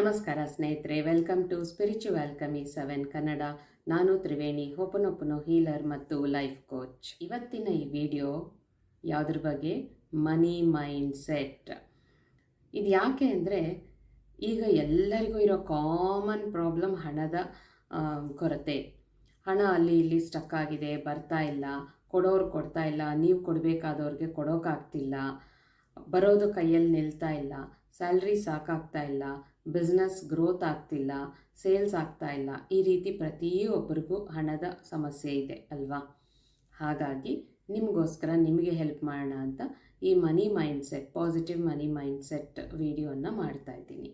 ನಮಸ್ಕಾರ ಸ್ನೇಹಿತರೆ welcome to spiritual kami seven Kannada ನಾನು ತ್ರಿವೇಣಿ, ಹೊಪನೊಪ್ಪನು ಹೀಲರ್ ಮತ್ತು ಲೈಫ್ ಕೋಚ್ ಇವತ್ತಿನ ಈ ವಿಡಿಯೋ ಯಾವುದ್ರ ಬಗ್ಗೆ? ಮನಿ ಮೈಂಡ್ ಸೆಟ್ ಇದು ಯಾಕೆ ಅಂದರೆ, ಈಗ ಎಲ್ಲರಿಗೂ ಇರೋ ಕಾಮನ್ ಪ್ರಾಬ್ಲಮ್ ಹಣದ ಕೊರತೆ. ಹಣ ಅಲ್ಲಿ ಇಲ್ಲಿ ಸ್ಟಕ್ ಆಗಿದೆ, ಬರ್ತಾ ಇಲ್ಲ, ಕೊಡೋರು ಕೊಡ್ತಾ ಇಲ್ಲ, ನೀವು ಕೊಡಬೇಕಾದವ್ರಿಗೆ ಕೊಡೋಕ್ಕಾಗ್ತಿಲ್ಲ ಬರೋದು ಕೈಯಲ್ಲಿ ನಿಲ್ತಾ ಇಲ್ಲ. ಸ್ಯಾಲ್ರಿ ಸಾಕಾಗ್ತಾ ಇಲ್ಲ, ಬಿಸ್ನೆಸ್ ಗ್ರೋತ್ ಆಗ್ತಿಲ್ಲ, ಸೇಲ್ಸ್ ಆಗ್ತಾ ಇಲ್ಲ, ಈ ರೀತಿ ಪ್ರತಿಯೊಬ್ಬರಿಗೂ ಹಣದ ಸಮಸ್ಯೆ ಇದೆ ಅಲ್ವಾ? ಹಾಗಾಗಿ ನಿಮಗೋಸ್ಕರ ನಿಮಗೆ ಹೆಲ್ಪ್ ಮಾಡೋಣ ಅಂತ ಈ money mindset positive money mindset ವಿಡಿಯೋನ ಮಾಡ್ತಾ ಇದ್ದೀನಿ.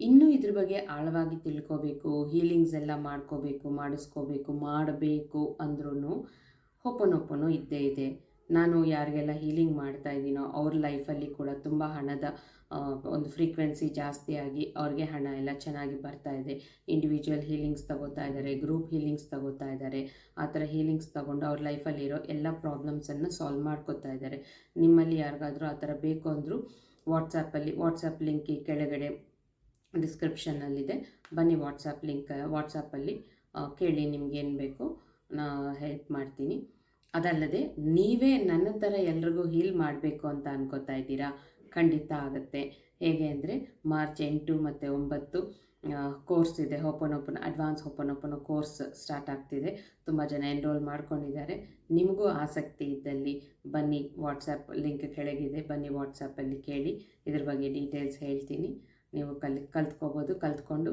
ಇನ್ನೂ ಇದ್ರ ಬಗ್ಗೆ ಆಳವಾಗಿ ತಿಳ್ಕೋಬೇಕು, ಹೀಲಿಂಗ್ಸ್ ಎಲ್ಲ ಮಾಡ್ಕೋಬೇಕು, ಮಾಡಿಸ್ಕೋಬೇಕು, ಮಾಡಬೇಕು ಅಂದ್ರೂ ಹೊಪ್ಪನೊಪ್ಪನು ಇದ್ದೇ ಇದೆ. ನಾನು ಯಾರಿಗೆಲ್ಲ ಹೀಲಿಂಗ್ ಮಾಡ್ತಾ ಇದ್ದೀನೋ ಅವ್ರ ಲೈಫಲ್ಲಿ ಕೂಡ ತುಂಬ ಹಣದ ಒಂದು ಫ್ರೀಕ್ವೆನ್ಸಿ ಜಾಸ್ತಿ ಆಗಿ ಅವ್ರಿಗೆ ಹಣ ಎಲ್ಲ ಚೆನ್ನಾಗಿ ಬರ್ತಾ ಇದೆ. ಇಂಡಿವಿಜುವಲ್ ಹೀಲಿಂಗ್ಸ್ ತಗೋತಾ ಇದ್ದಾರೆ ಗ್ರೂಪ್ ಹೀಲಿಂಗ್ಸ್ ತಗೋತಾ ಇದ್ದಾರೆ. ಆ ಥರ ಹೀಲಿಂಗ್ಸ್ ತಗೊಂಡು ಅವ್ರ ಲೈಫಲ್ಲಿರೋ ಎಲ್ಲ ಪ್ರಾಬ್ಲಮ್ಸನ್ನು ಸಾಲ್ವ್ ಮಾಡ್ಕೋತಾ ಇದ್ದಾರೆ. ನಿಮ್ಮಲ್ಲಿ ಯಾರಿಗಾದರೂ ಆ ಥರ ಬೇಕು ಅಂದರೂ ವಾಟ್ಸಪ್ಪಲ್ಲಿ ವಾಟ್ಸಪ್ ಲಿಂಕ್ ಈ ಕೆಳಗಡೆ ಡಿಸ್ಕ್ರಿಪ್ಷನ್ನಲ್ಲಿದೆ ಬನ್ನಿ ವಾಟ್ಸಪ್ ಲಿಂಕ್ ವಾಟ್ಸಪ್ಪಲ್ಲಿ ಕೇಳಿ ನಿಮ್ಗೇನು ಬೇಕು, ನಾ ಹೆಲ್ಪ್ ಮಾಡ್ತೀನಿ. ಅದಲ್ಲದೆ ನೀವೇ ನನ್ನ ಥರ ಎಲ್ರಿಗೂ ಹೀಲ್ ಮಾಡಬೇಕು ಅಂತ ಅನ್ಕೋತಾ ಇದ್ದೀರಾ? ಖಂಡಿತ ಆಗುತ್ತೆ. ಹೇಗೆ ಅಂದರೆ ಮಾರ್ಚ್ ಎಂಟು ಮತ್ತು ಒಂಬತ್ತು ಕೋರ್ಸ್ ಇದೆ. Open open advance open open course start ಆಗ್ತಿದೆ. ತುಂಬ ಜನ ಎನ್ರೋಲ್ ಮಾಡ್ಕೊಂಡಿದ್ದಾರೆ. ನಿಮಗೂ ಆಸಕ್ತಿ ಇದ್ದಲ್ಲಿ ಬನ್ನಿ ವಾಟ್ಸಪ್ ಲಿಂಕ್ ಕೆಳಗಿದೆ. ಬನ್ನಿ ವಾಟ್ಸಪ್ಪಲ್ಲಿ ಕೇಳಿ. ಇದ್ರ ಬಗ್ಗೆ ಡೀಟೇಲ್ಸ್ ಹೇಳ್ತೀನಿ. ನೀವು ಕಲಿ, ಕಲ್ತ್ಕೋಬೋದು, ಕಲ್ತ್ಕೊಂಡು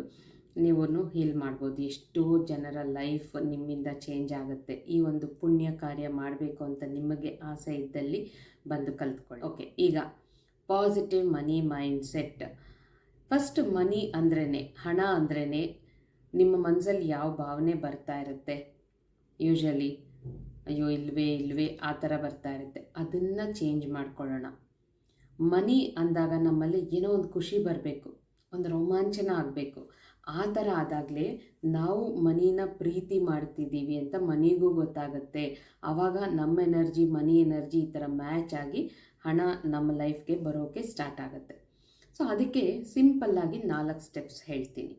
ನೀವು ಹೀಲ್ ಮಾಡ್ಬೋದು. ಎಷ್ಟೋ ಜನರ ಲೈಫ್ ನಿಮ್ಮಿಂದ ಚೇಂಜ್ ಆಗುತ್ತೆ. ಈ ಒಂದು ಪುಣ್ಯ ಕಾರ್ಯ ಮಾಡಬೇಕು ಅಂತ ನಿಮಗೆ ಆಸೆ ಇದ್ದಲ್ಲಿ ಬಂದು ಕಲ್ತ್ಕೊಳ್ಳಿ. ಓಕೆ ಈಗ positive money mindset first money ಅಂದ್ರೇ ಹಣ ಅಂದ್ರೇ ನಿಮ್ಮ ಮನಸ್ಸಲ್ಲಿ ಯಾವ ಭಾವನೆ ಬರ್ತಾ ಇರುತ್ತೆ? ಯೂಶಲಿ ಅಯ್ಯೋ, ಇಲ್ವೇ ಇಲ್ವೇ, ಆ ಥರ ಬರ್ತಾ ಇರುತ್ತೆ. ಅದನ್ನು ಚೇಂಜ್ ಮಾಡ್ಕೊಳ್ಳೋಣ. ಮನಿ ಅಂದಾಗ ನಮ್ಮಲ್ಲಿ ಏನೋ ಒಂದು ಖುಷಿ ಬರಬೇಕು. ಒಂದು ರೋಮಾಂಚನ ಆಗಬೇಕು. ಆ ಥರ ಆದಾಗಲೇ ನಾವು ಮನಿನ ಪ್ರೀತಿ ಮಾಡ್ತಿದ್ದೀವಿ ಅಂತ ಮನೆಗೂ ಗೊತ್ತಾಗುತ್ತೆ. ಆವಾಗ ನಮ್ಮ ಎನರ್ಜಿ, ಮನಿ ಎನರ್ಜಿ ಈ ಥರ ಮ್ಯಾಚ್ ಆಗಿ ಹಣ ನಮ್ಮ ಲೈಫ್ಗೆ ಬರೋಕ್ಕೆ ಸ್ಟಾರ್ಟ್ ಆಗುತ್ತೆ. ಸೊ, ಅದಕ್ಕೆ ಸಿಂಪಲ್ಲಾಗಿ ನಾಲ್ಕು ಸ್ಟೆಪ್ಸ್ ಹೇಳ್ತೀನಿ.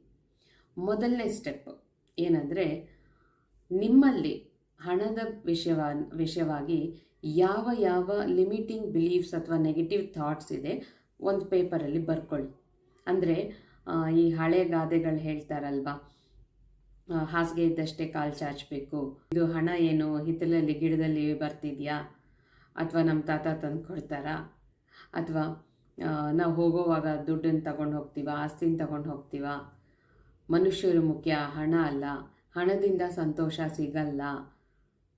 ಮೊದಲನೇ ಸ್ಟೆಪ್ ಏನಂದರೆ ನಿಮ್ಮಲ್ಲಿ ಹಣದ ವಿಷಯವ, ವಿಷಯವಾಗಿ ಯಾವ ಯಾವ ಲಿಮಿಟಿಂಗ್ ಬಿಲೀಫ್ಸ್ ಅಥವಾ ನೆಗೆಟಿವ್ ಥಾಟ್ಸ್ ಇದೆ, ಒಂದು ಪೇಪರಲ್ಲಿ ಬರ್ಕೊಳ್ಳಿ. ಅಂದರೆ ಈ ಹಳೆ ಗಾದೆಗಳು ಹೇಳ್ತಾರಲ್ವಾ? ಹಾಸಿಗೆ ಇದ್ದಷ್ಟೇ ಕಾಲು ಚಾಚಬೇಕು. ಇದು ಹಣ ಏನು ಹಿತ್ತಲಲ್ಲಿ ಗಿಡದಲ್ಲಿ ಬರ್ತಿದೆಯಾ? ಅಥವಾ ನಮ್ಮ ತಾತ ತಂದು ಕೊಡ್ತಾರಾ ಅಥವಾ ನಾವು ಹೋಗೋವಾಗ ದುಡ್ಡನ್ನು ತಗೊಂಡು ಹೋಗ್ತೀವ? ಆಸ್ತಿನ ತಗೊಂಡು ಹೋಗ್ತೀವ? ಮನುಷ್ಯರು ಮುಖ್ಯ, ಹಣ ಅಲ್ಲ. ಹಣದಿಂದ ಸಂತೋಷ ಸಿಗಲ್ಲ.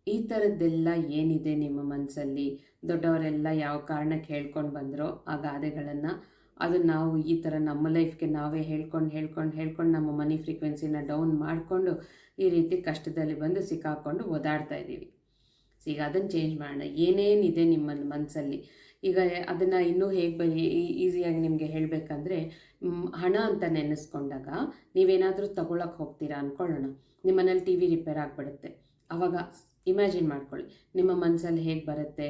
ಈ ಥರದ್ದೆಲ್ಲ ಏನಿದೆ ನಿಮ್ಮ ಮನಸ್ಸಲ್ಲಿ ದೊಡ್ಡವರೆಲ್ಲ ಯಾವ ಕಾರಣಕ್ಕೆ ಹೇಳ್ಕೊಂಡು ಬಂದರೋ ಆ ಗಾದೆಗಳನ್ನು ಅದು ನಾವು ಈ ಥರ ನಮ್ಮ ಲೈಫ್ಗೆ ನಾವೇ ಹೇಳ್ಕೊಂಡು ಹೇಳ್ಕೊಂಡು ಹೇಳ್ಕೊಂಡು ನಮ್ಮ ಮನಿ ಫ್ರೀಕ್ವೆನ್ಸಿನ ಡೌನ್ ಮಾಡಿಕೊಂಡು ಈ ರೀತಿ ಕಷ್ಟದಲ್ಲಿ ಬಂದು ಸಿಕ್ಕಾಕೊಂಡು ಓದಾಡ್ತಾ ಇದ್ದೀವಿ. ಈಗ ಅದನ್ನು ಚೇಂಜ್ ಮಾಡೋಣ. ಏನೇನಿದೆ ನಿಮ್ಮ ಮನಸ್ಸಲ್ಲಿ ಈಗ ಅದನ್ನು ಇನ್ನೂ ಹೇಗೆ ಬ ಈಸಿಯಾಗಿ ನಿಮಗೆ ಹೇಳಬೇಕಂದ್ರೆ ಹಣ ಅಂತ ನೆನೆಸ್ಕೊಂಡಾಗ ನೀವೇನಾದರೂ ತಗೊಳಕ್ಕೆ ಹೋಗ್ತೀರಾ ಅಂದ್ಕೊಳ್ಳೋಣ ನಿಮ್ಮ ಮನೇಲಿ ಟಿ ವಿ ರಿಪೇರ್ ಆಗಿಬಿಡುತ್ತೆ. ಆವಾಗ ಇಮ್ಯಾಜಿನ್ ಮಾಡ್ಕೊಳ್ಳಿ. ನಿಮ್ಮ ಮನಸ್ಸಲ್ಲಿ ಹೇಗೆ ಬರುತ್ತೆ?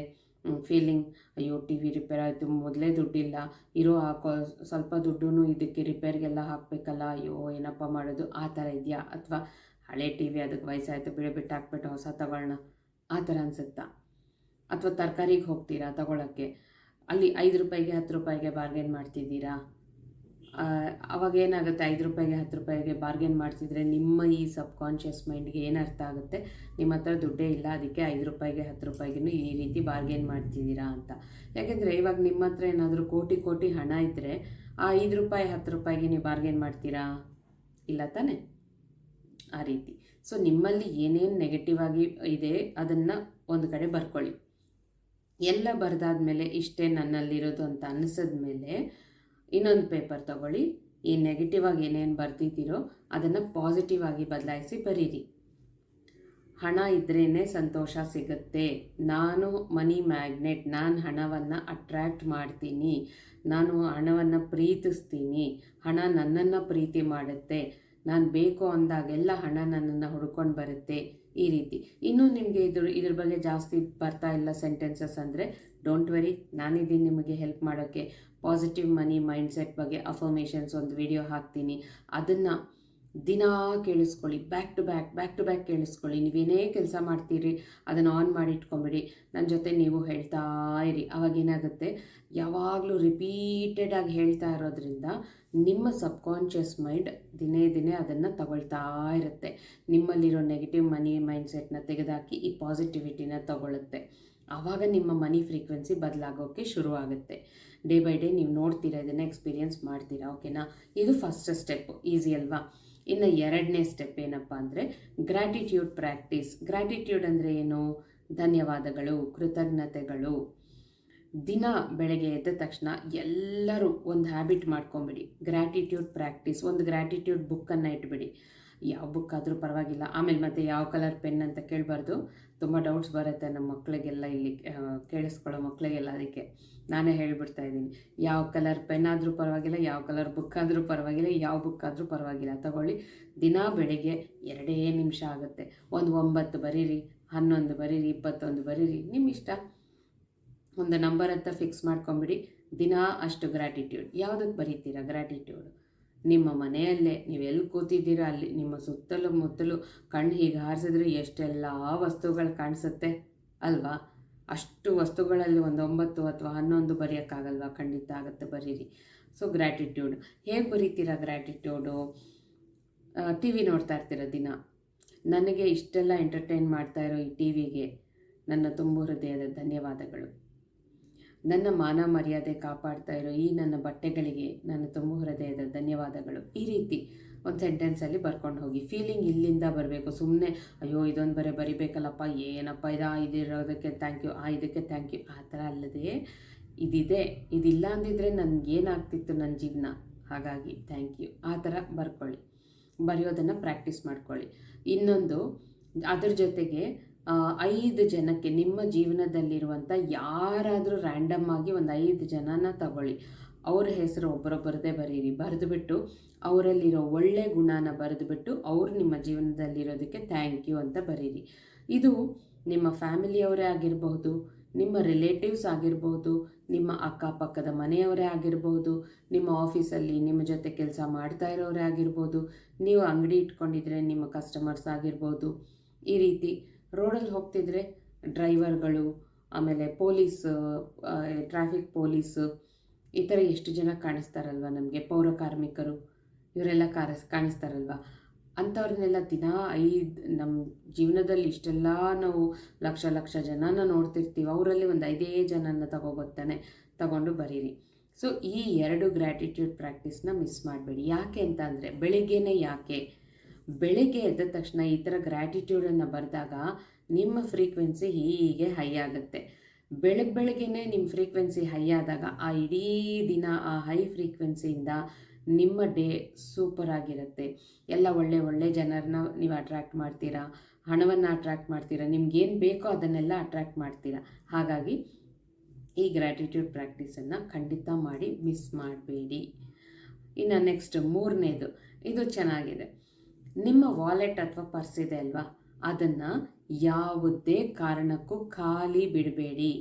ಫೀಲಿಂಗ್ ಅಯ್ಯೋ ಟಿ ವಿ ರಿಪೇರ್ ಆಯಿತು, ಮೊದಲೇ ದುಡ್ಡಿಲ್ಲ. ಇರೋ, ಹಾಕೋ, ಸ್ವಲ್ಪ ದುಡ್ಡು ಇದಕ್ಕೆ ರಿಪೇರಿಗೆಲ್ಲ ಹಾಕಬೇಕಲ್ಲ. ಅಯ್ಯೋ, ಏನಪ್ಪ ಮಾಡೋದು? ಆ ಥರ ಇದೆಯಾ? ಅಥವಾ ಹಳೆ ಟಿ ವಿ ಅದಕ್ಕೆ ವಯಸ್ಸಾಯಿತು ಬಿಡ ಬಿಟ್ಟು ಹಾಕ್ಬಿಟ್ಟು ಹೊಸ ತಗೊಳ್ಳೋಣ. ಆ ಥರ ಅನಿಸುತ್ತಾ? ಅಥವಾ ತರಕಾರಿಗೆ ಹೋಗ್ತೀರಾ ತಗೊಳ್ಳೋಕ್ಕೆ ಅಲ್ಲಿ ಐದು ರೂಪಾಯಿಗೆ, ಹತ್ತು ರೂಪಾಯಿಗೆ ಬಾರ್ಗೇನ್ ಮಾಡ್ತಿದ್ದೀರಾ? ಅವಾಗ ಏನಾಗುತ್ತೆ? ಐದು ರೂಪಾಯಿಗೆ, ಹತ್ತು ರೂಪಾಯಿಗೆ ಬಾರ್ಗೇನ್ ಮಾಡ್ತಿದ್ರೆ ನಿಮ್ಮ ಈ ಸಬ್ ಕಾನ್ಷಿಯಸ್ ಮೈಂಡ್ಗೆ ಏನು ಅರ್ಥ ಆಗುತ್ತೆ? ನಿಮ್ಮ ಹತ್ರ ದುಡ್ಡೇ ಇಲ್ಲ, ಅದಕ್ಕೆ ಐದು ರೂಪಾಯಿಗೆ, ಹತ್ತು ರೂಪಾಯಿಗೂ ಈ ರೀತಿ ಬಾರ್ಗೇನ್ ಮಾಡ್ತಿದ್ದೀರಾ ಅಂತ. ಯಾಕೆಂದರೆ ಇವಾಗ ನಿಮ್ಮ ಹತ್ರ ಏನಾದರೂ ಕೋಟಿ ಕೋಟಿ ಹಣ ಇದ್ದರೆ ಆ ಐದು ರೂಪಾಯಿ, ಹತ್ತು ರೂಪಾಯಿಗೆ ನೀವು ಬಾರ್ಗೇನ್ ಮಾಡ್ತೀರಾ? ಇಲ್ಲ ತಾನೇ? ಆ ರೀತಿ. ಸೊ ನಿಮ್ಮಲ್ಲಿ ಏನೇನು ನೆಗೆಟಿವ್ ಆಗಿ ಇದೆ, ಅದನ್ನು ಒಂದು ಕಡೆ ಬರ್ಕೊಳ್ಳಿ. ಎಲ್ಲ ಬರೆದಾದ್ಮೇಲೆ ಇಷ್ಟೇ ನನ್ನಲ್ಲಿರೋದು ಅಂತ ಅನ್ನಿಸಿದ್ಮೇಲೆ ಇನ್ನೊಂದು ಪೇಪರ್ ತಗೊಳ್ಳಿ. ಈ ನೆಗೆಟಿವ್ ಆಗಿ ಏನೇನು ಬರ್ತಿದ್ದೀರೋ ಅದನ್ನು ಪಾಸಿಟಿವ್ ಆಗಿ ಬದಲಾಯಿಸಿ ಬರೀರಿ. ಹಣ ಇದ್ರೇ ಸಂತೋಷ ಸಿಗುತ್ತೆ. ನಾನು ಮನಿ ಮ್ಯಾಗ್ನೆಟ್ ನಾನು ಹಣವನ್ನು ಅಟ್ರ್ಯಾಕ್ಟ್ ಮಾಡ್ತೀನಿ. ನಾನು ಹಣವನ್ನು ಪ್ರೀತಿಸ್ತೀನಿ. ಹಣ ನನ್ನನ್ನು ಪ್ರೀತಿ ಮಾಡುತ್ತೆ. ನಾನು ಬೇಕು ಅಂದಾಗೆಲ್ಲ ಹಣ ನನ್ನನ್ನು ಹುಡ್ಕೊಂಡು ಬರುತ್ತೆ. ಈ ರೀತಿ. ಇನ್ನೂ ನಿಮಗೆ ಇದ್ರ ಇದ್ರ ಬಗ್ಗೆ ಜಾಸ್ತಿ ಬರ್ತಾ ಇಲ್ಲ ಸೆಂಟೆನ್ಸಸ್ ಅಂದರೆ ಡೋಂಟ್ ವೆರಿ ನಾನಿದ್ದೀನಿ ನಿಮಗೆ ಹೆಲ್ಪ್ ಮಾಡೋಕ್ಕೆ. ಪಾಸಿಟಿವ್ ಮನಿ ಮೈಂಡ್ಸೆಟ್ ಬಗ್ಗೆ ಅಫರ್ಮೇಷನ್ಸ್ ಒಂದು ವಿಡಿಯೋ ಹಾಕ್ತೀನಿ. ಅದನ್ನು ದಿನ ಕೇಳಿಸ್ಕೊಳ್ಳಿ back to back back to back ಕೇಳಿಸ್ಕೊಳ್ಳಿ. ನೀವೇನೇ ಕೆಲಸ ಮಾಡ್ತೀರಿ, ಅದನ್ನು ಆನ್ ಮಾಡಿ ಇಟ್ಕೊಂಬಿಡಿ. ನನ್ನ ಜೊತೆ ನೀವು ಹೇಳ್ತಾ ಇರಿ. ಅವಾಗ ಏನಾಗುತ್ತೆ, ಯಾವಾಗಲೂ ರಿಪೀಟೆಡಾಗಿ ಹೇಳ್ತಾ ಇರೋದ್ರಿಂದ ನಿಮ್ಮ ಸಬ್ಕಾನ್ಷಿಯಸ್ ಮೈಂಡ್ ದಿನೇ ದಿನೇ ಅದನ್ನು ತಗೊಳ್ತಾ ಇರುತ್ತೆ. ನಿಮ್ಮಲ್ಲಿರೋ ನೆಗೆಟಿವ್ ಮನಿ ಮೈಂಡ್ಸೆಟ್ನ ತೆಗೆದಾಕಿ ಈ ಪಾಸಿಟಿವಿಟಿನ ತಗೊಳುತ್ತೆ. ಆವಾಗ ನಿಮ್ಮ ಮನಿ ಫ್ರೀಕ್ವೆನ್ಸಿ ಬದಲಾಗೋಕ್ಕೆ ಶುರು ಆಗುತ್ತೆ ಡೇ ಬೈ ಡೇ ನೀವು ನೋಡ್ತೀರಾ, ಇದನ್ನು ಎಕ್ಸ್ಪೀರಿಯನ್ಸ್ ಮಾಡ್ತೀರಾ? ಓಕೆನಾ ಇದು ಫಸ್ಟ್ ಸ್ಟೆಪ್ ಈಸಿ ಅಲ್ವಾ? ಇನ್ನು ಎರಡನೇ ಸ್ಟೆಪ್ ಏನಪ್ಪ ಅಂದರೆ ಗ್ರ್ಯಾಟಿಟ್ಯೂಡ್ ಪ್ರಾಕ್ಟೀಸ್ ಗ್ರ್ಯಾಟಿಟ್ಯೂಡ್ ಅಂದರೆ ಏನು? ಧನ್ಯವಾದಗಳು, ಕೃತಜ್ಞತೆಗಳು. ದಿನ ಬೆಳಗ್ಗೆ ಎದ್ದ ತಕ್ಷಣ ಎಲ್ಲರೂ ಒಂದು ಹ್ಯಾಬಿಟ್ ಮಾಡ್ಕೊಂಬಿಡಿ. ಗ್ರ್ಯಾಟಿಟ್ಯೂಡ್ ಪ್ರಾಕ್ಟೀಸ್ ಒಂದು ಗ್ರ್ಯಾಟಿಟ್ಯೂಡ್ ಬುಕ್ಕನ್ನು ಇಟ್ಬಿಡಿ. ಯಾವ ಬುಕ್ ಆದರೂ ಪರವಾಗಿಲ್ಲ. ಆಮೇಲೆ ಮತ್ತೆ ಯಾವ ಕಲರ್ ಪೆನ್ ಅಂತ ಕೇಳಬಾರ್ದು. ತುಂಬ ಡೌಟ್ಸ್ ಬರುತ್ತೆ ನಮ್ಮ ಮಕ್ಕಳಿಗೆಲ್ಲ ಇಲ್ಲಿ ಕೇಳಿಸ್ಕೊಳ್ಳೋ ಮಕ್ಕಳಿಗೆಲ್ಲ ಅದಕ್ಕೆ. ನಾನೇ ಹೇಳ್ಬಿಡ್ತಾ ಇದ್ದೀನಿ, ಯಾವ ಕಲರ್ ಪೆನ್ ಆದರೂ ಪರವಾಗಿಲ್ಲ, ಯಾವ ಕಲರ್ ಬುಕ್ ಆದರೂ ಪರವಾಗಿಲ್ಲ, ಯಾವ ಬುಕ್ ಆದರೂ ಪರವಾಗಿಲ್ಲ. ತಗೊಳ್ಳಿ, ದಿನ ಬೆಳಿಗ್ಗೆ ಎರಡೇ ನಿಮಿಷ ಆಗುತ್ತೆ. ಒಂದು ಒಂಬತ್ತು ಬರೀರಿ, ಹನ್ನೊಂದು ಬರೀರಿ, ಇಪ್ಪತ್ತೊಂದು ಬರೀರಿ ನಿಮ್ಮ ಇಷ್ಟ. ಒಂದು ನಂಬರ್ ಅಂತ ಫಿಕ್ಸ್ ಮಾಡ್ಕೊಂಬಿಡಿ ದಿನ ಅಷ್ಟು ಗ್ರ್ಯಾಟಿಟ್ಯೂಡ್ ಯಾವುದಕ್ಕೆ ಬರೀತೀರಾ ಗ್ರ್ಯಾಟಿಟ್ಯೂಡ್ ನಿಮ್ಮ ಮನೆಯಲ್ಲೇ, ನೀವು ಎಲ್ಲಿ ಕೂತಿದ್ದೀರಾ ಅಲ್ಲಿ, ನಿಮ್ಮ ಸುತ್ತಲೂ ಮುತ್ತಲು ಕಣ್ಣು ಹೀಗೆ ಹಾರಿಸಿದ್ರೆ ಎಷ್ಟೆಲ್ಲ ವಸ್ತುಗಳು ಕಾಣಿಸುತ್ತೆ ಅಲ್ವಾ? ಅಷ್ಟು ವಸ್ತುಗಳಲ್ಲಿ ಒಂದು ಒಂಬತ್ತು ಅಥವಾ ಹನ್ನೊಂದು ಬರೆಯೋಕ್ಕಾಗಲ್ವಾ? ಖಂಡಿತ ಆಗುತ್ತೆ ಬರೀರಿ. ಸೊ ಗ್ರ್ಯಾಟಿಟ್ಯೂಡ್ ಹೇಗೆ ಬರೀತೀರಾ ಗ್ರ್ಯಾಟಿಟ್ಯೂಡು ಟಿ ವಿ ನೋಡ್ತಾ ಇರ್ತೀರ ದಿನ? ನನಗೆ ಇಷ್ಟೆಲ್ಲ ಎಂಟರ್ಟೈನ್ ಮಾಡ್ತಾ ಇರೋ ಈ ಟಿ ವಿಗೆ ನನ್ನ ತುಂಬ ಹೃದಯದ ಧನ್ಯವಾದಗಳು. ನನ್ನ ಮಾನ ಮರ್ಯಾದೆ ಕಾಪಾಡ್ತಾ ಇರೋ ಈ ನನ್ನ ಬಟ್ಟೆಗಳಿಗೆ ನನ್ನ ತುಂಬ ಹೃದಯದ ಧನ್ಯವಾದಗಳು. ಈ ರೀತಿ ಒಂದು ಸೆಂಟೆನ್ಸಲ್ಲಿ ಬರ್ಕೊಂಡು ಹೋಗಿ. ಫೀಲಿಂಗ್ ಇಲ್ಲಿಂದ ಬರಬೇಕು. ಸುಮ್ಮನೆ ಅಯ್ಯೋ, ಇದೊಂದು ಬರೆ ಬರಿಬೇಕಲ್ಲಪ್ಪ, ಏನಪ್ಪ ಇದಾ? ಇದಿರೋದಕ್ಕೆ ಥ್ಯಾಂಕ್ ಯು ಆ ಇದಕ್ಕೆ ಥ್ಯಾಂಕ್ ಯು ಆ ಥರ ಅಲ್ಲದೆ ಇದಿದೆ. ಇದಿಲ್ಲ ಅಂದಿದ್ರೆ ನನಗೇನಾಗ್ತಿತ್ತು ನನ್ನ ಜೀವನ? ಹಾಗಾಗಿ ಥ್ಯಾಂಕ್ ಯು ಆ ಥರ ಬರ್ಕೊಳ್ಳಿ. ಬರೆಯೋದನ್ನು ಪ್ರಾಕ್ಟೀಸ್ ಮಾಡ್ಕೊಳ್ಳಿ. ಇನ್ನೊಂದು, ಅದ್ರ ಜೊತೆಗೆ ಐದು ಜನಕ್ಕೆ ನಿಮ್ಮ ಜೀವನದಲ್ಲಿರುವಂಥ ಯಾರಾದರೂ ರ್ಯಾಂಡಮ್ ಆಗಿ ಒಂದು ಐದು ಜನನ ತಗೊಳ್ಳಿ. ಅವ್ರ ಹೆಸರು ಒಬ್ಬರೊಬ್ಬರದೇ ಬರೀರಿ. ಬರೆದುಬಿಟ್ಟು ಅವರಲ್ಲಿರೋ ಒಳ್ಳೆ ಗುಣನ ಬರೆದುಬಿಟ್ಟು ಅವರು ನಿಮ್ಮ ಜೀವನದಲ್ಲಿರೋದಕ್ಕೆ ಥ್ಯಾಂಕ್ ಯು ಅಂತ ಬರೀರಿ. ಇದು ನಿಮ್ಮ ಫ್ಯಾಮಿಲಿಯವರೇ ಆಗಿರಬಹುದು, ನಿಮ್ಮ ರಿಲೇಟಿವ್ಸ್ ಆಗಿರಬಹುದು, ನಿಮ್ಮ ಅಕ್ಕಪಕ್ಕದ ಮನೆಯವರೇ ಆಗಿರಬಹುದು, ನಿಮ್ಮ ಆಫೀಸಲ್ಲಿ ನಿಮ್ಮ ಜೊತೆ ಕೆಲಸ ಮಾಡ್ತಾ ಇರೋರೇ ಆಗಿರ್ಬೋದು, ನೀವು ಅಂಗಡಿ ಇಟ್ಕೊಂಡಿದ್ರೆ ನಿಮ್ಮ ಕಸ್ಟಮರ್ಸ್ ಆಗಿರ್ಬೋದು, ಈ ರೀತಿ ರೋಡಲ್ಲಿ ಹೋಗ್ತಿದ್ರೆ ಡ್ರೈವರ್ಗಳು, ಆಮೇಲೆ ಪೊಲೀಸ್ ಟ್ರಾಫಿಕ್ ಪೊಲೀಸ್, ಈ ಥರ ಎಷ್ಟು ಜನ ಕಾಣಿಸ್ತಾರಲ್ವ ನಮಗೆ? ಪೌರ ಕಾರ್ಮಿಕರು, ಇವರೆಲ್ಲ ಕಾರಸ್ ಕಾಣಿಸ್ತಾರಲ್ವ? ಅಂಥವ್ರನ್ನೆಲ್ಲ ದಿನ ಐದು ನಮ್ಮ ಜೀವನದಲ್ಲಿ ಇಷ್ಟೆಲ್ಲ ನಾವು ಲಕ್ಷ ಲಕ್ಷ ಜನನ ನೋಡ್ತಿರ್ತೀವಿ. ಅವರಲ್ಲಿ ಒಂದು ಐದೇ ಜನನ ತಗೋಬರ್ತಾನೆ, ತಗೊಂಡು ಬರೀರಿ. ಸೊ ಈ ಎರಡು ಗ್ರ್ಯಾಟಿಟ್ಯೂಡ್ ಪ್ರಾಕ್ಟೀಸ್ನ ಮಿಸ್ ಮಾಡಬೇಡಿ. ಯಾಕೆ ಅಂತ ಅಂದರೆ, ಬೆಳಿಗ್ಗೆನೇ ಯಾಕೆ ಬೆಳಿಗ್ಗೆ ಎದ್ದ ತಕ್ಷಣ ಈ ಥರ ಗ್ರ್ಯಾಟಿಟ್ಯೂಡನ್ನು ಬರೆದಾಗ ನಿಮ್ಮ ಫ್ರೀಕ್ವೆನ್ಸಿ ಹೀಗೆ ಹೈ ಆಗುತ್ತೆ. ಬೆಳಗ್ಗೆ ಬೆಳಗ್ಗೆನೇ ನಿಮ್ಮ ಫ್ರೀಕ್ವೆನ್ಸಿ ಹೈ ಆದಾಗ ಆ ಇಡೀ ದಿನ ಆ ಹೈ ಫ್ರೀಕ್ವೆನ್ಸಿಯಿಂದ ನಿಮ್ಮ ಡೇ ಸೂಪರ್ ಆಗಿರುತ್ತೆ. ಎಲ್ಲ ಒಳ್ಳೆ ಒಳ್ಳೆ ಜನರನ್ನ ನೀವು ಅಟ್ರ್ಯಾಕ್ಟ್ ಮಾಡ್ತೀರಾ, ಹಣವನ್ನು ಅಟ್ರ್ಯಾಕ್ಟ್ ಮಾಡ್ತೀರಾ ನಿಮ್ಗೇನು ಬೇಕೋ ಅದನ್ನೆಲ್ಲ ಅಟ್ರ್ಯಾಕ್ಟ್ ಮಾಡ್ತೀರಾ. ಹಾಗಾಗಿ ಈ ಗ್ರ್ಯಾಟಿಟ್ಯೂಡ್ ಪ್ರಾಕ್ಟೀಸನ್ನು ಖಂಡಿತ ಮಾಡಿ ಮಿಸ್ ಮಾಡಬೇಡಿ. ಇನ್ನು ನೆಕ್ಸ್ಟ್ ಮೂರನೇದು, ಇದು ಚೆನ್ನಾಗಿದೆ. ನಿಮ್ಮ ವಾಲೆಟ್ ಅಥವಾ ಪರ್ಸ್ ಇದೆ ಅಲ್ವಾ? ಅದನ್ನು ಯಾವುದೇ ಕಾರಣಕ್ಕೂ ಖಾಲಿ ಬಿಡಬೇಡಿ.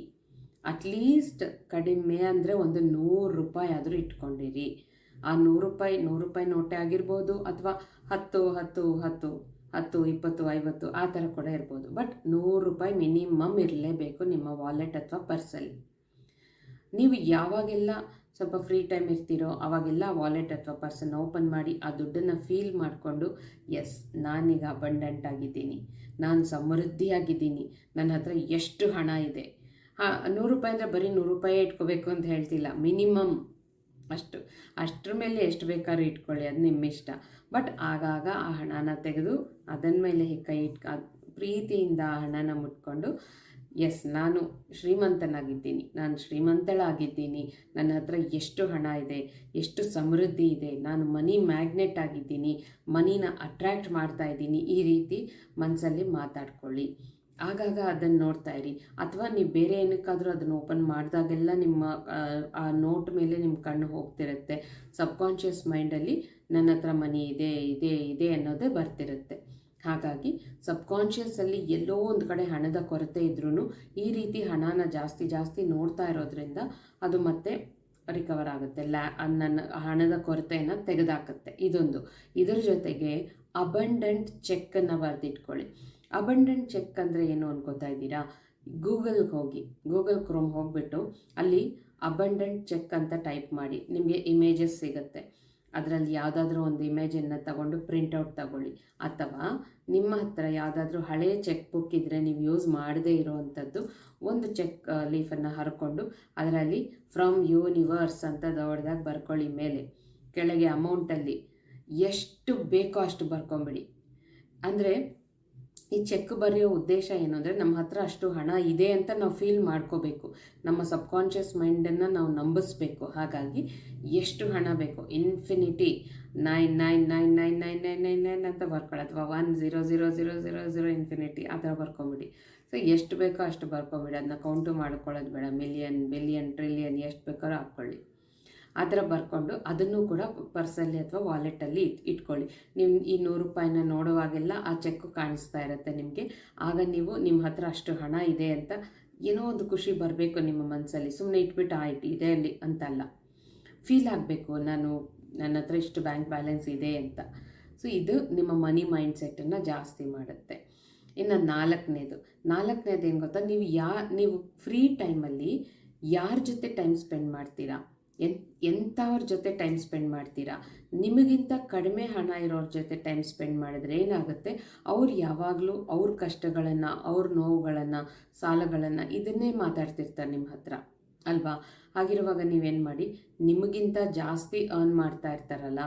ಅಟ್ಲೀಸ್ಟ್ ಕಡಿಮೆ ಅಂದರೆ ಒಂದು ನೂರು ರೂಪಾಯಿ ಆದರೂ ಇಟ್ಕೊಂಡಿರಿ. ಆ ನೂರು ರೂಪಾಯಿ ನೂರು ರೂಪಾಯಿ ನೋಟೆ ಆಗಿರ್ಬೋದು ಅಥವಾ ಹತ್ತು ಹತ್ತು ಹತ್ತು ಹತ್ತು, ಇಪ್ಪತ್ತು, ಐವತ್ತು ಆ ಥರ ಕೂಡ ಇರ್ಬೋದು. ಬಟ್ ನೂರು ರೂಪಾಯಿ ಮಿನಿಮಮ್ ಇರಲೇಬೇಕು ನಿಮ್ಮ ವಾಲೆಟ್ ಅಥವಾ ಪರ್ಸಲ್ಲಿ ನೀವು ಯಾವಾಗೆಲ್ಲ ಸ್ವಲ್ಪ ಫ್ರೀ ಟೈಮ್ ಇರ್ತೀರೋ, ಅವಾಗೆಲ್ಲ ವಾಲೆಟ್ ಅಥವಾ ಪರ್ಸನ್ನ ಓಪನ್ ಮಾಡಿ ಆ ದುಡ್ಡನ್ನು ಫೀಲ್ ಮಾಡಿಕೊಂಡು ಎಸ್ ನಾನೀಗ ಅಬಂಡೆಂಟ್ ಆಗಿದ್ದೀನಿ. ನಾನು ಸಮೃದ್ಧಿಯಾಗಿದ್ದೀನಿ ನನ್ನ ಹತ್ರ ಎಷ್ಟು ಹಣ ಇದೆ? ಹಾಂ, ನೂರು ರೂಪಾಯಿ ಅಂದರೆ ಬರೀ ನೂರು ರೂಪಾಯಿ ಇಟ್ಕೋಬೇಕು ಅಂತ ಹೇಳ್ತಿಲ್ಲ. ಮಿನಿಮಮ್ ಅಷ್ಟು. ಅಷ್ಟರ ಮೇಲೆ ಎಷ್ಟು ಬೇಕಾದ್ರೂ ಇಟ್ಕೊಳ್ಳಿ, ಅದು ನಿಮ್ಮ ಇಷ್ಟ ಬಟ್ ಆಗಾಗ ಆ ಹಣನ ತೆಗೆದು ಅದನ್ನ ಮೇಲೆ ಕೈ ಇಟ್ಕ, ಪ್ರೀತಿಯಿಂದ ಆ ಹಣನ ಮುಟ್ಕೊಂಡು ಎಸ್ ನಾನು ಶ್ರೀಮಂತನಾಗಿದ್ದೀನಿ. ನಾನು ಶ್ರೀಮಂತಳಾಗಿದ್ದೀನಿ. ನನ್ನ ಹತ್ರ ಎಷ್ಟು ಹಣ ಇದೆ ಎಷ್ಟು ಸಮೃದ್ಧಿ ಇದೆ ನಾನು ಮನಿ ಮ್ಯಾಗ್ನೆಟ್ ಆಗಿದ್ದೀನಿ. ಮನಿನ ಅಟ್ರ್ಯಾಕ್ಟ್ ಮಾಡ್ತಾ ಇದ್ದೀನಿ. ಈ ರೀತಿ ಮನಸ್ಸಲ್ಲಿ ಮಾತಾಡ್ಕೊಳ್ಳಿ. ಆಗಾಗ ಅದನ್ನು ನೋಡ್ತಾ ಇರಿ. ಅಥವಾ ನೀವು ಬೇರೆ ಏನಕ್ಕಾದರೂ ಅದನ್ನು ಓಪನ್ ಮಾಡಿದಾಗೆಲ್ಲ ನಿಮ್ಮ ಆ, ನೋಟ್ ಮೇಲೆ ನಿಮ್ಮ ಕಣ್ಣು ಹೋಗ್ತಿರುತ್ತೆ. ಸಬ್ಕಾನ್ಷಿಯಸ್ ಮೈಂಡಲ್ಲಿ ನನ್ನ ಹತ್ರ ಮನಿ ಇದೆ ಇದೆ ಇದೆ ಅನ್ನೋದೇ ಬರ್ತಿರುತ್ತೆ. ಹಾಗಾಗಿ ಸಬ್ಕಾನ್ಷಿಯಸ್ಸಲ್ಲಿ ಎಲ್ಲೋ ಒಂದು ಕಡೆ ಹಣದ ಕೊರತೆ ಇದ್ರೂ ಈ ರೀತಿ ಹಣನ ಜಾಸ್ತಿ ಜಾಸ್ತಿ ನೋಡ್ತಾ ಇರೋದ್ರಿಂದ ಅದು ಮತ್ತೆ ರಿಕವರ್ ಆಗುತ್ತೆ. ಲ್ಯಾ, ನನ್ನ ಹಣದ ಕೊರತೆಯನ್ನು ತೆಗೆದಾಕುತ್ತೆ. ಇದೊಂದು. ಇದರ ಜೊತೆಗೆ ಅಬಂಡೆಂಟ್ ಚೆಕ್ಕನ್ನು ಬರೆದಿಟ್ಕೊಳ್ಳಿ. ಅಬಂಡೆಂಟ್ ಚೆಕ್ ಅಂದರೆ ಏನು ಅನ್ಕೋತಾ ಇದ್ದೀರಾ? ಗೂಗಲ್ಗೆ ಹೋಗಿ ಗೂಗಲ್ ಕ್ರೋಮ್ ಹೋಗಿಬಿಟ್ಟು ಅಲ್ಲಿ ಅಬಂಡೆಂಟ್ ಚೆಕ್ ಅಂತ ಟೈಪ್ ಮಾಡಿ. ನಿಮಗೆ ಇಮೇಜಸ್ ಸಿಗುತ್ತೆ. ಅದರಲ್ಲಿ ಯಾವುದಾದ್ರೂ ಒಂದು ಇಮೇಜನ್ನು ತಗೊಂಡು ಪ್ರಿಂಟೌಟ್ ತಗೊಳ್ಳಿ. ಅಥವಾ ನಿಮ್ಮ ಹತ್ರ ಯಾವುದಾದ್ರೂ ಹಳೆಯ ಚೆಕ್ ಬುಕ್ ಇದ್ದರೆ ನೀವು ಯೂಸ್ ಮಾಡದೇ ಇರೋವಂಥದ್ದು ಒಂದು ಚೆಕ್ ಲೀಫನ್ನು ಹರ್ಕೊಂಡು ಅದರಲ್ಲಿ ಫ್ರಮ್ ಯೂನಿವರ್ಸ್ ಅಂತ ದೊಡ್ಡದಾಗಿ ಬರ್ಕೊಳ್ಳಿ ಮೇಲೆ. ಕೆಳಗೆ ಅಮೌಂಟಲ್ಲಿ ಎಷ್ಟು ಬೇಕೋ ಅಷ್ಟು ಬರ್ಕೊಂಬಿಡಿ. ಅಂದರೆ ಈ ಚೆಕ್ ಬರೆಯೋ ಉದ್ದೇಶ ಏನು ಅಂದರೆ ನಮ್ಮ ಹತ್ರ ಅಷ್ಟು ಹಣ ಇದೆ ಅಂತ ನಾವು ಫೀಲ್ ಮಾಡ್ಕೋಬೇಕು. ನಮ್ಮ ಸಬ್ಕಾನ್ಷಿಯಸ್ ಮೈಂಡನ್ನು ನಾವು ನಂಬಿಸ್ಬೇಕು. ಹಾಗಾಗಿ ಎಷ್ಟು ಹಣ ಬೇಕು infinity nine nine nine nine nine nine nine nine ಅಂತ ಬರ್ಕೊಳ್ಳಿ ಅಥವಾ one zero zero zero zero zero infinity ಆ ಥರ ಬರ್ಕೊಂಬಿಡಿ. ಸೊ ಎಷ್ಟು ಬೇಕೋ ಅಷ್ಟು ಬರ್ಕೊಬಿಡಿ. ಅದನ್ನ ಕೌಂಟು ಮಾಡ್ಕೊಳ್ಳೋದು ಬೇಡ. ಮಿಲಿಯನ್ ಬಿಲಿಯನ್ ಟ್ರಿಲಿಯನ್ ಎಷ್ಟು ಬೇಕಾದ್ರೂ ಹಾಕ್ಕೊಳ್ಳಿ. ಆ ಥರ ಬರ್ಕೊಂಡು ಅದನ್ನು ಕೂಡ ಪರ್ಸಲ್ಲಿ ಅಥವಾ ವಾಲೆಟಲ್ಲಿ ಇಟ್ ಇಟ್ಕೊಳ್ಳಿ. ನಿಮ್ಮ ಈ ನೂರು ರೂಪಾಯಿನ ನೋಡುವಾಗೆಲ್ಲ ಆ ಚೆಕ್ಕು ಕಾಣಿಸ್ತಾ ಇರುತ್ತೆ ನಿಮಗೆ. ಆಗ ನೀವು ನಿಮ್ಮ ಹತ್ರ ಅಷ್ಟು ಹಣ ಇದೆ ಅಂತ ಏನೋ ಒಂದು ಖುಷಿ ಬರಬೇಕು ನಿಮ್ಮ ಮನಸ್ಸಲ್ಲಿ ಸುಮ್ಮನೆ ಇಟ್ಬಿಟ್ಟು ಆಯ್ತು ಇದೆ ಅಲ್ಲಿ ಅಂತಲ್ಲ. ಫೀಲ್ ಆಗಬೇಕು, ನಾನು, ನನ್ನ ಹತ್ರ ಇಷ್ಟು ಬ್ಯಾಂಕ್ ಬ್ಯಾಲೆನ್ಸ್ ಇದೆ ಅಂತ. ಸೊ, ಇದು ನಿಮ್ಮ ಮನಿ ಮೈಂಡ್ ಸೆಟ್ಟನ್ನು ಜಾಸ್ತಿ ಮಾಡುತ್ತೆ. ಇನ್ನು ನಾಲ್ಕನೇದು. ನಾಲ್ಕನೇದು ಏನು ಗೊತ್ತಾ? ನೀವು ಯಾ, ನೀವು ಫ್ರೀ ಟೈಮಲ್ಲಿ ಯಾರ ಜೊತೆ ಟೈಮ್ ಸ್ಪೆಂಡ್ ಮಾಡ್ತೀರಾ? ಎನ್, ಎಂಥವ್ರ ಜೊತೆ ಟೈಮ್ ಸ್ಪೆಂಡ್ ಮಾಡ್ತೀರಾ? ನಿಮಗಿಂತ ಕಡಿಮೆ ಹಣ ಇರೋರ ಜೊತೆ ಟೈಮ್ ಸ್ಪೆಂಡ್ ಮಾಡಿದ್ರೆ ಏನಾಗುತ್ತೆ? ಅವ್ರು ಯಾವಾಗಲೂ ಅವ್ರ ಕಷ್ಟಗಳನ್ನು, ಅವ್ರ ನೋವುಗಳನ್ನು, ಸಾಲಗಳನ್ನು ಇದನ್ನೇ ಮಾತಾಡ್ತಿರ್ತಾರೆ ನಿಮ್ಮ ಹತ್ರ, ಅಲ್ವಾ? ಹಾಗಿರುವಾಗ ನೀವೇನು ಮಾಡಿ, ನಿಮಗಿಂತ ಜಾಸ್ತಿ ಅರ್ನ್ ಮಾಡ್ತಾ ಇರ್ತಾರಲ್ಲ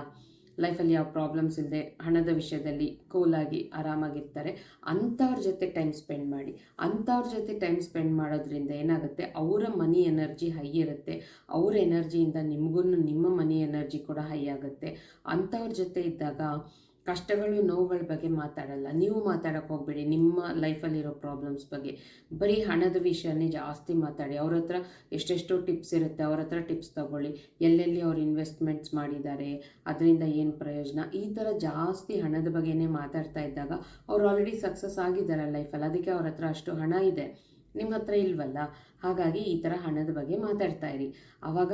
ಲೈಫಲ್ಲಿ ಯಾವ ಪ್ರಾಬ್ಲಮ್ಸ್ ಇಲ್ಲದೆ ಹಣದ ವಿಷಯದಲ್ಲಿ ಕೂಲಾಗಿ ಆರಾಮಾಗಿರ್ತಾರೆ. ಅಂಥವ್ರ ಜೊತೆ ಟೈಮ್ ಸ್ಪೆಂಡ್ ಮಾಡಿ, ಅಂಥವ್ರ ಜೊತೆ ಟೈಮ್ ಸ್ಪೆಂಡ್ ಮಾಡೋದ್ರಿಂದ ಏನಾಗುತ್ತೆ? ಅವರ ಮನಿ ಎನರ್ಜಿ ಹೈ ಇರುತ್ತೆ. ಅವ್ರ ಎನರ್ಜಿಯಿಂದ ನಿಮಗೂ ನಿಮ್ಮ ಮನಿ ಎನರ್ಜಿ ಕೂಡ ಹೈ ಆಗುತ್ತೆ. ಅಂಥವ್ರ ಜೊತೆ ಇದ್ದಾಗ ಕಷ್ಟಗಳು, ನೋವುಗಳ ಬಗ್ಗೆ ಮಾತಾಡಲ್ಲ. ನೀವು ಮಾತಾಡೋಕೆ ಹೋಗಬೇಡಿ. ನಿಮ್ಮ ಲೈಫಲ್ಲಿರೋ ಪ್ರಾಬ್ಲಮ್ಸ್ ಬಗ್ಗೆ. ಬರೀ ಹಣದ ವಿಷಯನೇ ಜಾಸ್ತಿ ಮಾತಾಡಿ. ಅವ್ರ ಹತ್ರ ಎಷ್ಟೆಷ್ಟೋ ಟಿಪ್ಸ್ ಇರುತ್ತೆ. ಅವ್ರ ಹತ್ರ ಟಿಪ್ಸ್ ತಗೊಳ್ಳಿ. ಎಲ್ಲೆಲ್ಲಿ ಅವ್ರು ಇನ್ವೆಸ್ಟ್ಮೆಂಟ್ಸ್ ಮಾಡಿದ್ದಾರೆ, ಅದರಿಂದ ಏನು ಪ್ರಯೋಜನ? ಈ ಥರ ಜಾಸ್ತಿ ಹಣದ ಬಗ್ಗೆನೇ ಮಾತಾಡ್ತಾ ಇದ್ದಾಗ ಅವ್ರು ಆಲ್ರೆಡಿ ಸಕ್ಸಸ್ ಆಗಿದ್ದಾರೆ ಲೈಫಲ್ಲಿ. ಅದಕ್ಕೆ ಅವ್ರ ಹತ್ರ ಅಷ್ಟು ಹಣ ಇದೆ. ನಿಮ್ಮ ಹತ್ರ ಇಲ್ವಲ್ಲ? ಹಾಗಾಗಿ ಈ ಥರ ಹಣದ ಬಗ್ಗೆ ಮಾತಾಡ್ತಾ ಇರಿ. ಆವಾಗ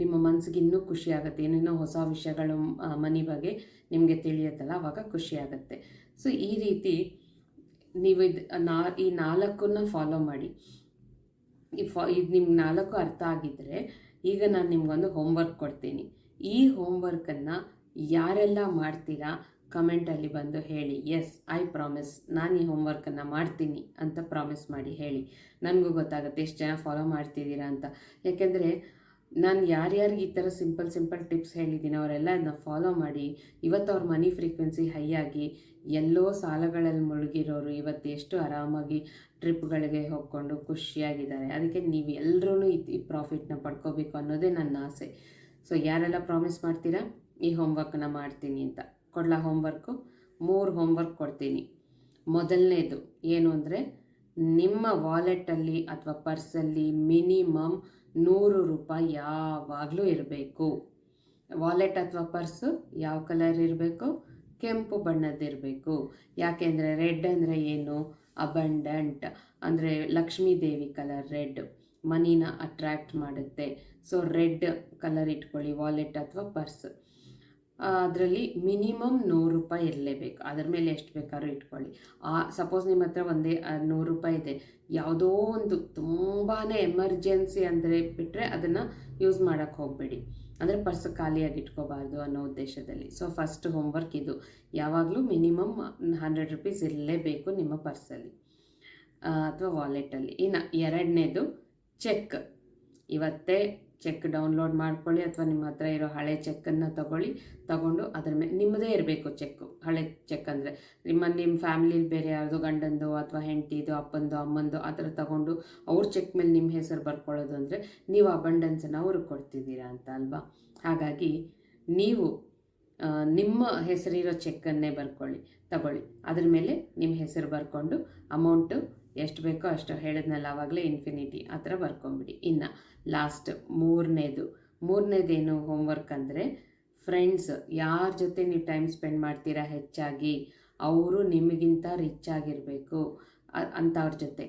ನಿಮ್ಮ ಮನಸ್ಸಿಗೆ ಇನ್ನೂ ಖುಷಿ ಆಗುತ್ತೆ ಏನೇನೋ ಹೊಸ ವಿಷಯಗಳು ಮನಿ ಬಗ್ಗೆ ನಿಮಗೆ ತಿಳಿಯುತ್ತಲ್ಲ ಆವಾಗ ಖುಷಿ ಆಗುತ್ತೆ ಸೊ ಈ ರೀತಿ ನೀವು ಇದು, ನಾ, ಈ ನಾಲ್ಕನ್ನ ಫಾಲೋ ಮಾಡಿ. ಈ ಫಾ ಇದು ನಿಮ್ಗೆ ನಾಲ್ಕು ಅರ್ಥ ಆಗಿದ್ದರೆ ಈಗ ನಾನು ನಿಮಗೊಂದು ಹೋಮ್ವರ್ಕ್ ಕೊಡ್ತೀನಿ. ಈ ಹೋಮ್ವರ್ಕನ್ನು ಯಾರೆಲ್ಲ ಮಾಡ್ತೀರಾ? ಕಮೆಂಟಲ್ಲಿ ಬಂದು ಹೇಳಿ. ಎಸ್ ಐ ಪ್ರಾಮಿಸ್ ನಾನು ಈ ಹೋಮ್ವರ್ಕನ್ನು ಮಾಡ್ತೀನಿ ಅಂತ ಪ್ರಾಮಿಸ್ ಮಾಡಿ ಹೇಳಿ. ನನಗೂ ಗೊತ್ತಾಗುತ್ತೆ, ಎಷ್ಟು ಜನ ಫಾಲೋ ಮಾಡ್ತಿದ್ದೀರಾ ಅಂತ. ಯಾಕೆಂದರೆ ನಾನು ಯಾರ್ಯಾರಿಗೆ ಈ ಥರ ಸಿಂಪಲ್ ಸಿಂಪಲ್ ಟಿಪ್ಸ್ ಹೇಳಿದ್ದೀನಿ ಅವರೆಲ್ಲ ಅದನ್ನ ಫಾಲೋ ಮಾಡಿ, ಇವತ್ತು ಅವ್ರ ಮನಿ ಫ್ರೀಕ್ವೆನ್ಸಿ ಹೈ ಆಗಿ ಎಲ್ಲೋ ಸಾಲಗಳಲ್ಲಿ ಮುಳುಗಿರೋರು ಇವತ್ತು ಎಷ್ಟು ಆರಾಮಾಗಿ ಟ್ರಿಪ್ಗಳಿಗೆ ಹೋಗ್ಕೊಂಡು ಖುಷಿಯಾಗಿದ್ದಾರೆ. ಅದಕ್ಕೆ ನೀವು ಎಲ್ಲರೂ ಈ ಪ್ರಾಫಿಟ್ನ ಪಡ್ಕೋಬೇಕು ಅನ್ನೋದೇ ನನ್ನ ಆಸೆ. ಸೊ ಯಾರೆಲ್ಲ ಪ್ರಾಮಿಸ್ ಮಾಡ್ತೀರಾ? ಈ ಹೋಮ್ವರ್ಕನ್ನ ಮಾಡ್ತೀನಿ ಅಂತ. ಕೊಡ್ಲಾ ಹೋಮ್ವರ್ಕು ಮೂರು ಹೋಮ್ವರ್ಕ್ ಕೊಡ್ತೀನಿ. ಮೊದಲನೇದು ಏನು ಅಂದರೆ ನಿಮ್ಮ ವಾಲೆಟಲ್ಲಿ ಅಥವಾ ಪರ್ಸಲ್ಲಿ ಮಿನಿಮಮ್ ನೂರು ರೂಪಾಯಿ ಯಾವಾಗಲೂ ಇರಬೇಕು. ವಾಲೆಟ್ ಅಥವಾ ಪರ್ಸು ಯಾವ ಕಲರ್ ಇರಬೇಕು? ಕೆಂಪು ಬಣ್ಣದ್ದಿರಬೇಕು ಯಾಕೆಂದರೆ ರೆಡ್ ಅಂದರೆ ಏನು? ಅಬಂಡೆಂಟ್ ಅಂದರೆ ಲಕ್ಷ್ಮೀ ದೇವಿ ಕಲರ್ ರೆಡ್ ಮನಿನ ಅಟ್ರ್ಯಾಕ್ಟ್ ಮಾಡುತ್ತೆ. ಸೊ ರೆಡ್ ಕಲರ್ ಇಟ್ಕೊಳ್ಳಿ ವಾಲೆಟ್ ಅಥವಾ ಪರ್ಸ್ ಅದರಲ್ಲಿ ಮಿನಿಮಮ್ ನೂರು ರೂಪಾಯಿ ಇರಲೇಬೇಕು ಅದ್ರ ಮೇಲೆ ಎಷ್ಟು ಬೇಕಾದ್ರೂ ಇಟ್ಕೊಳ್ಳಿ. ಆ ಸಪೋಸ್ ನಿಮ್ಮ ಹತ್ರ ಒಂದೇ ನೂರು ರೂಪಾಯಿ ಇದೆ. ಯಾವುದೋ ಒಂದು ತುಂಬಾ ಎಮರ್ಜೆನ್ಸಿ ಅಂದರೆ ಬಿಟ್ಟರೆ ಅದನ್ನು ಯೂಸ್ ಮಾಡೋಕ್ಕೆ ಹೋಗಬೇಡಿ. ಅಂದರೆ ಪರ್ಸ್ ಖಾಲಿಯಾಗಿ ಇಟ್ಕೋಬಾರ್ದು ಅನ್ನೋ ಉದ್ದೇಶದಲ್ಲಿ. ಸೊ ಫಸ್ಟ್ ಹೋಮ್ವರ್ಕ್ ಇದು. ಯಾವಾಗಲೂ ಮಿನಿಮಮ್ ಹಂಡ್ರೆಡ್ ರುಪೀಸ್ ಇರಲೇಬೇಕು ನಿಮ್ಮ ಪರ್ಸಲ್ಲಿ ಅಥವಾ ವಾಲೆಟಲ್ಲಿ ಇನ್ನು ಎರಡನೇದು ಚೆಕ್ ಇವತ್ತೇ ಚೆಕ್ ಡೌನ್ಲೋಡ್ ಮಾಡ್ಕೊಳ್ಳಿ ಅಥವಾ ನಿಮ್ಮ ಹತ್ರ ಇರೋ ಹಳೆ ಚೆಕ್ಕನ್ನು ತಗೊಳ್ಳಿ, ತಗೊಂಡು ಅದ್ರ ಮೇಲೆ ನಿಮ್ಮದೇ ಇರಬೇಕು ಚೆಕ್ಕು. ಹಳೆ ಚೆಕ್ ಅಂದರೆ ನಿಮ್ಮ ನಿಮ್ಮ ಫ್ಯಾಮಿಲಿಲಿ ಬೇರೆ ಯಾರ್ದು ಗಂಡಂದು ಅಥವಾ ಹೆಂಡತಿದು, ಅಪ್ಪಂದು, ಅಮ್ಮಂದು ಆ ಥರ ತಗೊಂಡು ಅವ್ರ ಚೆಕ್ ಮೇಲೆ ನಿಮ್ಮ ಹೆಸರು ಬರ್ಕೊಳ್ಳೋದು ಅಂದರೆ ನೀವು ಅಬಂಡೆನ್ಸನ್ನು ಅವ್ರಿಗೆ ಕೊಡ್ತಿದ್ದೀರಾ ಅಂತ ಅಲ್ವಾ? ಹಾಗಾಗಿ ನೀವು ನಿಮ್ಮ ಹೆಸರಿರೋ ಚೆಕ್ಕನ್ನೇ ಬರ್ಕೊಳ್ಳಿ, ತಗೊಳ್ಳಿ. ಅದ್ರ ಮೇಲೆ ನಿಮ್ಮ ಹೆಸರು ಬರ್ಕೊಂಡು ಅಮೌಂಟು ಎಷ್ಟು ಬೇಕೋ ಅಷ್ಟು ಹೇಳಿದ್ನಲ್ಲ ಆವಾಗಲೇ ಇನ್ಫಿನಿಟಿ ಆ ಥರ ಬರ್ಕೊಂಬಿಡಿ. ಇನ್ನು ಲಾಸ್ಟ್ ಮೂರನೇದು. ಮೂರನೇದೇನು ಹೋಮ್ವರ್ಕ್ ಅಂದರೆ ಫ್ರೆಂಡ್ಸ್ ಯಾರ ಜೊತೆ ನೀವು ಟೈಮ್ ಸ್ಪೆಂಡ್ ಮಾಡ್ತೀರಾ ಹೆಚ್ಚಾಗಿ? ಅವರು ನಿಮಗಿಂತ ರಿಚ್ ಆಗಿರಬೇಕು ಅಂಥವ್ರ ಜೊತೆ.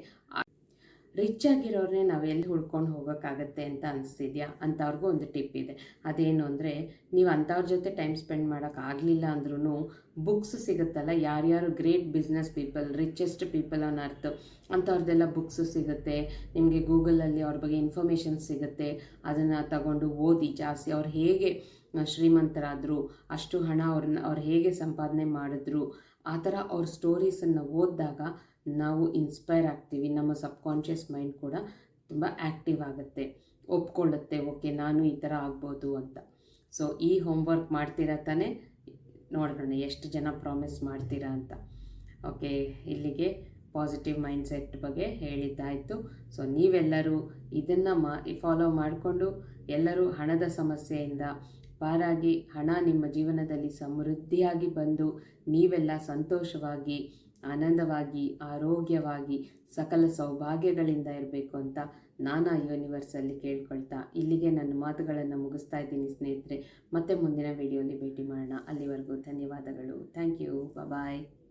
ರಿಚ್ ಆಗಿರೋರನ್ನೇ ನಾವು ಎಲ್ಲಿ ಹುಡ್ಕೊಂಡು ಹೋಗೋಕ್ಕಾಗತ್ತೆ ಅಂತ ಅನಿಸ್ತಿದ್ಯಾ? ಅಂಥವ್ರಿಗೂ ಒಂದು ಟಿಪ್ ಇದೆ. ಅದೇನು ಅಂದರೆ, ನೀವು ಅಂಥವ್ರ ಜೊತೆ ಟೈಮ್ ಸ್ಪೆಂಡ್ ಮಾಡೋಕ್ಕಾಗಲಿಲ್ಲ ಅಂದ್ರೂ ಬುಕ್ಸ್ ಸಿಗುತ್ತಲ್ಲ, ಯಾರ್ಯಾರು great business people richest people on earth ಅಂಥವ್ರದ್ದೆಲ್ಲ books ಸಿಗುತ್ತೆ. ನಿಮಗೆ ಗೂಗಲಲ್ಲಿ ಅವ್ರ ಬಗ್ಗೆ ಇನ್ಫಾರ್ಮೇಷನ್ ಸಿಗುತ್ತೆ. ಅದನ್ನು ತಗೊಂಡು ಓದಿ ಜಾಸ್ತಿ. ಅವ್ರು ಹೇಗೆ ಶ್ರೀಮಂತರಾದರು, ಅಷ್ಟು ಹಣ ಅವ್ರನ್ನ ಅವ್ರು ಹೇಗೆ ಸಂಪಾದನೆ ಮಾಡಿದ್ರು, ಆ ಥರ ಅವ್ರ ಸ್ಟೋರೀಸನ್ನು ಓದಿದಾಗ ನಾವು ಇನ್ಸ್ಪೈರ್ ಆಗ್ತೀವಿ, ನಮ್ಮ ಸಬ್ಕಾನ್ಷಿಯಸ್ ಮೈಂಡ್ ಕೂಡ ತುಂಬ ಆ್ಯಕ್ಟಿವ್ ಆಗುತ್ತೆ, ಒಪ್ಕೊಳ್ಳುತ್ತೆ ಓಕೆ ನಾನು ಈ ಥರ ಆಗ್ಬೋದು ಅಂತ. ಸೊ ಈ ಹೋಮ್ವರ್ಕ್ ಮಾಡ್ತೀರಾ ತಾನೇ? ನೋಡೋಣ, ಎಷ್ಟು ಜನ ಪ್ರಾಮಿಸ್ ಮಾಡ್ತೀರಾ ಅಂತ. ಓಕೆ ಇಲ್ಲಿಗೆ ಪಾಸಿಟಿವ್ ಮೈಂಡ್ಸೆಟ್ ಬಗ್ಗೆ ಹೇಳಿದ್ದಾಯಿತು. ಸೊ ನೀವೆಲ್ಲರೂ ಇದನ್ನು ಮಾ ಫಾಲೋ ಮಾಡಿಕೊಂಡು ಎಲ್ಲರೂ ಹಣದ ಸಮಸ್ಯೆಯಿಂದ ಪಾರಾಗಿ ಹಣ ನಿಮ್ಮ ಜೀವನದಲ್ಲಿ ಸಮೃದ್ಧಿಯಾಗಿ ಬಂದು ನೀವೆಲ್ಲ ಸಂತೋಷವಾಗಿ ಆನಂದವಾಗಿ, ಆರೋಗ್ಯವಾಗಿ, ಸಕಲ ಸೌಭಾಗ್ಯಗಳಿಂದ ಇರಬೇಕು ಅಂತ ನಾನು ಯೂನಿವರ್ಸಲ್ಲಿ ಕೇಳ್ಕೊಳ್ತಾ ಇಲ್ಲಿಗೆ ನನ್ನ ಮಾತುಗಳನ್ನು ಮುಗಿಸ್ತಾ ಇದ್ದೀನಿ ಸ್ನೇಹಿತರೆ. ಮತ್ತೆ ಮುಂದಿನ ವಿಡಿಯೋಲಿ ಭೇಟಿ ಮಾಡೋಣ. ಅಲ್ಲಿವರೆಗೂ ಧನ್ಯವಾದಗಳು. Thank you bye